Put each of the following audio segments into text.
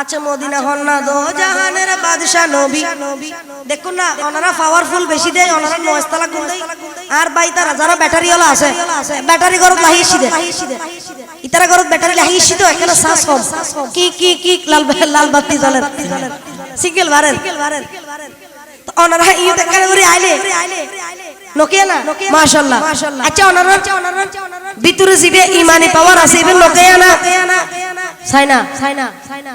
আচ্ছা মদিনা দো জাহানের বাদশা নবী। দেখুন না ওনারা পাওয়ারফুল বেশি দেয় ওনারা নয়স্তালা কোন দেয়। আর বাই তারা যারা ব্যাটারি ওলা আছে। ব্যাটারি গরত লাহিয়েছি দে ইতারা ব্যাটারি লাহিয়েছি তো এখানে শ্বাস কম। কি কি কি লাল লাল বাতি জ্বলে সিঙ্গেল বারের তো ওনারা ইয়ে করে আইলে। নোকিয়া না? মাশাআল্লাহ। আচ্ছা ওনারা ভিতরে জিবে ইমানি পাওয়ার আছে নোকিয়া না? সাইনা সাইনা সাইনা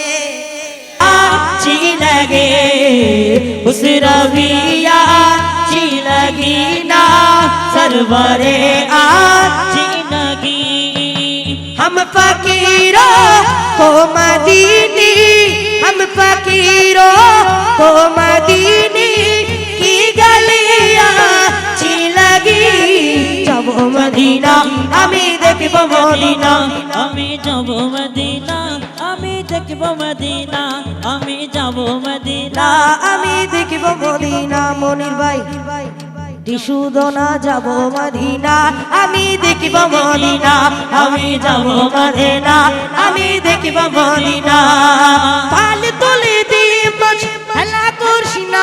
लगे उस रविया ची लगी ना सरवरे आची लगी हम फकीरों को मदीनी हम फकीरों को मदीनी की गलियां ची लगी जब मदीना हमें देखो मदीना हमें जब मदीना দেখব মদিনা, আমি যাব মদিনা। আমি দেখব মদিনা, মনির ভাই। যাব মদিনা, আমি দেখব মদিনা, আমি যাব মদিনা, আমি দেখব মদিনা। পাল তুলে দিয়ে হেলা করছি না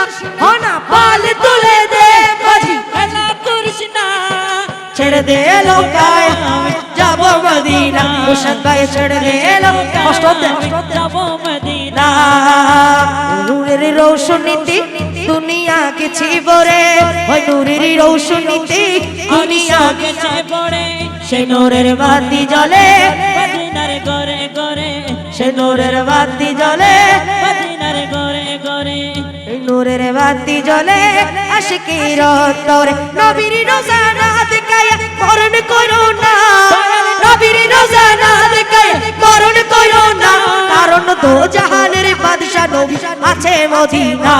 ছেড়ে দে লোকায় যাব মদিনা। মুর্শিদ ভাই ছেড়ে দে লোকায় কষ্ট দে যাব মদিনা। নূরের রৌশনীতে দুনিয়া কিছু বরে ওই নূরের রৌশনীতে দুনিয়া গেছে পড়ে সে নূরের বাতি জ্বলে মদিনার ঘরে ঘরে। সে নূরের বাতি জ্বলে মদিনার ঘরে এই নূরের বাতি জ্বলে আশিকির অন্তরে। নবীর রোজা দো জাহানের বাদশা নবী আছে মদিনা।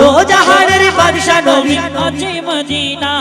দো জাহানের বাদশা নবী আছে মদিনা।